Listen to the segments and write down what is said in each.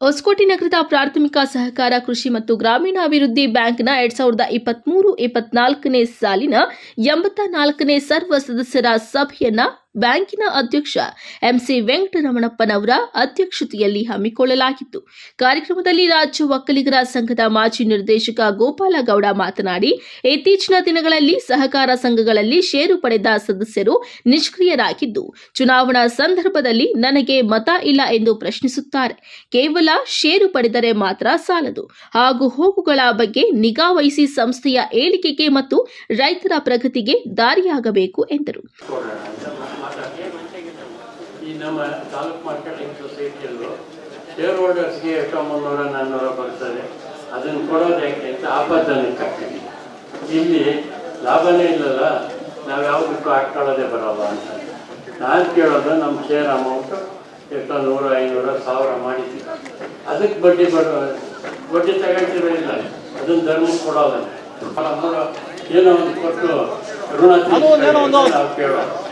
ಹೊಸಕೋಟೆ ನಗರದ ಪ್ರಾಥಮಿಕ ಸಹಕಾರ ಕೃಷಿ ಮತ್ತು ಗ್ರಾಮೀಣಾಭಿವೃದ್ಧಿ ಬ್ಯಾಂಕ್ನ ಎರಡ್ ಸಾವಿರದ ಇಪ್ಪತ್ಮೂರು ಇಪ್ಪತ್ನಾಲ್ಕನೇ ಸಾಲಿನ ಎಂಬತ್ತ ನಾಲ್ಕನೇ ಸರ್ವ ಸದಸ್ಯರ ಸಭೆಯನ್ನ ಬ್ಯಾಂಕಿನ ಅಧ್ಯಕ್ಷ ಎಂಸಿ ವೆಂಕಟರಮಣಪ್ಪನವರ ಅಧ್ಯಕ್ಷತೆಯಲ್ಲಿ ಹಮ್ಮಿಕೊಳ್ಳಲಾಗಿತ್ತು. ಕಾರ್ಯಕ್ರಮದಲ್ಲಿ ರಾಜ್ಯ ಒಕ್ಕಲಿಗರ ಸಂಘದ ಮಾಜಿ ನಿರ್ದೇಶಕ ಗೋಪಾಲಗೌಡ ಮಾತನಾಡಿ, ಇತ್ತೀಚಿನ ದಿನಗಳಲ್ಲಿ ಸಹಕಾರ ಸಂಘಗಳಲ್ಲಿ ಷೇರು ಪಡೆದ ಸದಸ್ಯರು ನಿಷ್ಕ್ರಿಯರಾಗಿದ್ದು, ಚುನಾವಣಾ ಸಂದರ್ಭದಲ್ಲಿ ನನಗೆ ಮತ ಇಲ್ಲ ಎಂದು ಪ್ರಶ್ನಿಸುತ್ತಾರೆ. ಕೇವಲ ಷೇರು ಪಡೆದರೆ ಮಾತ್ರ ಸಾಲದು. ಹಾಗೂ ಹೋಗುಗಳ ಬಗ್ಗೆ ನಿಗಾ ವಹಿಸಿ ಸಂಸ್ಥೆಯ ಏಳಿಗೆಗೆ ಮತ್ತು ರೈತರ ಪ್ರಗತಿಗೆ ದಾರಿಯಾಗಬೇಕು ಎಂದರು ಕೊಡೋಣ ಅಂತ ಮಾತಾಡಿ ಈ ನಮ್ಮ ತಾಲೂಕು ಮಾರ್ಕೆಟಿಂಗ್ ಸೊಸೈಟಿಯಲ್ಲೂ ಶೇರ್ ಹೋಲ್ಡರ್ಸ್ಗೆ ಎಷ್ಟೋ ಮುನ್ನೂರ ನಾನ್ನೂರ ಬರ್ತದೆ. ಅದನ್ನು ಕೊಡೋದು ಯಾಕೆ ಅಂತ ಆಪತ್ತನಕ್ಕೆ ಕಟ್ಟಿದ್ವಿ ಇಲ್ಲಿ ಲಾಭನೇ ಇಲ್ಲಲ್ಲ, ನಾವು ಯಾವುದಕ್ಕೂ ಹಾಕ್ಕೊಳ್ಳೋದೇ ಬರೋಲ್ಲ ಅಂತ. ನಾನು ಕೇಳೋದು ನಮ್ಮ ಶೇರ್ ಅಮೌಂಟು ಎಷ್ಟೋ ನೂರ ಐನೂರ, ಸಾವಿರ ಮಾಡಿದ್ದೀವಿ. ಅದಕ್ಕೆ ಬಡ್ಡಿ ಬರೋ ಬಡ್ಡಿ ತಗೊಳ್ತಿರೋ ಇಲ್ಲ. ಅದನ್ನು ಧರ್ಮಕ್ಕೆ ಕೊಡೋದನ್ನ ಏನೋ ಒಂದು ಕೊಟ್ಟು ಅದು ಒಂದೇನೋ ಒಂದು-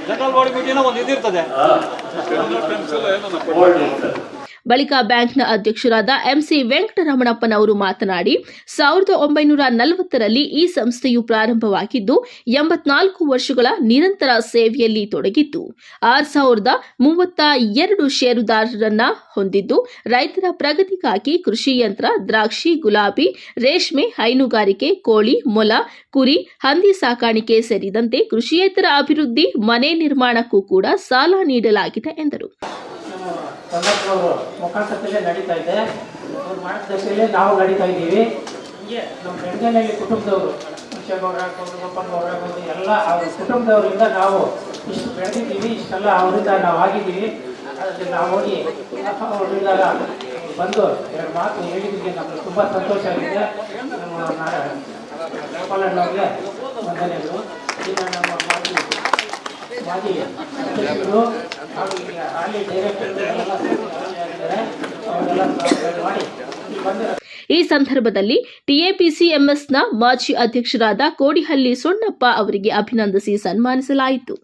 ಜನರಲ್ ಬಾಡಿ ಬಗ್ಗೆ ಒಂದು ಇದಿರ್ತದೆ. ಬಳಿಕ ಬ್ಯಾಂಕ್ನ ಅಧ್ಯಕ್ಷರಾದ ಎಂಸಿ ವೆಂಕಟರಮಣಪ್ಪನವರು ಮಾತನಾಡಿ, ಸಾವಿರದ ಒಂಬೈನೂರ ನಲವತ್ತರಲ್ಲಿ ಈ ಸಂಸ್ಥೆಯು ಪ್ರಾರಂಭವಾಗಿದ್ದು, ಎಂಬತ್ನಾಲ್ಕು ವರ್ಷಗಳ ನಿರಂತರ ಸೇವೆಯಲ್ಲಿ ತೊಡಗಿದ್ದು ಆರು ಸಾವಿರದ ಮೂವತ್ತ ಎರಡು ಷೇರುದಾರರನ್ನ ಹೊಂದಿದ್ದು, ರೈತರ ಪ್ರಗತಿಗಾಗಿ ಕೃಷಿ ಯಂತ್ರ, ದ್ರಾಕ್ಷಿ, ಗುಲಾಬಿ, ರೇಷ್ಮೆ, ಹೈನುಗಾರಿಕೆ, ಕೋಳಿ, ಮೊಲ, ಕುರಿ, ಹಂದಿ ಸಾಕಾಣಿಕೆ ಸೇರಿದಂತೆ ಕೃಷಿಯೇತರ ಅಭಿವೃದ್ಧಿ, ಮನೆ ನಿರ್ಮಾಣಕ್ಕೂ ಕೂಡ ಸಾಲ ನೀಡಲಾಗಿದೆ ಎಂದರು. ಮುಖಾಂತರ ಮುಖಾಂತರದಲ್ಲೇ ನಡೀತಾ ಇದೆ. ಅವ್ರು ಮಾರ್ಗದರ್ಶಿಯಲ್ಲೇ ನಾವು ನಡೀತಾ ಇದ್ದೀವಿ. ಹೀಗೆ ನಮ್ಮ ಬೆಂಗಳೂರಿನಲ್ಲಿ ಕುಟುಂಬದವರು ಶಿವಗೌಡ ಆಗ್ಬೋದು ಗೌಡ ಎಲ್ಲ ಅವ್ರ ಕುಟುಂಬದವರಿಂದ ನಾವು ಇಷ್ಟು ಬೆಳೆದಿದ್ದೀವಿ, ಇಷ್ಟೆಲ್ಲ ಅವರಿಂದ ನಾವು ಆಗಿದ್ದೀವಿ. ಅದಕ್ಕೆ ನಾವು ಹೋಗಿ ಅವರಿಂದ ಬಂದು ಎರಡು ಮಾತು ಹೇಳಿದ್ದಕ್ಕೆ ನಮಗೆ ತುಂಬ ಸಂತೋಷ ಆಗಿದೆ. ನಮ್ಮ ಗೋಪಾಲಣ್ಣವ್ರಿಗೆ ವಂದನೆಗಳು. ಇನ್ನು ನಮ್ಮ ಮಾಜಿ ಮಾಜಿ ಅಧ್ಯಕ್ಷರು ಈ ಸಂದರ್ಭದಲ್ಲಿ ಟಿಎಪಿಸಿಎಂಎಸ್ನ ಮಾಜಿ ಅಧ್ಯಕ್ಷರಾದ ಕೋಡಿಹಳ್ಳಿ ಸೊಣ್ಣಪ್ಪ ಅವರಿಗೆ ಅಭಿನಂದಿಸಿ ಸನ್ಮಾನಿಸಲಾಯಿತು.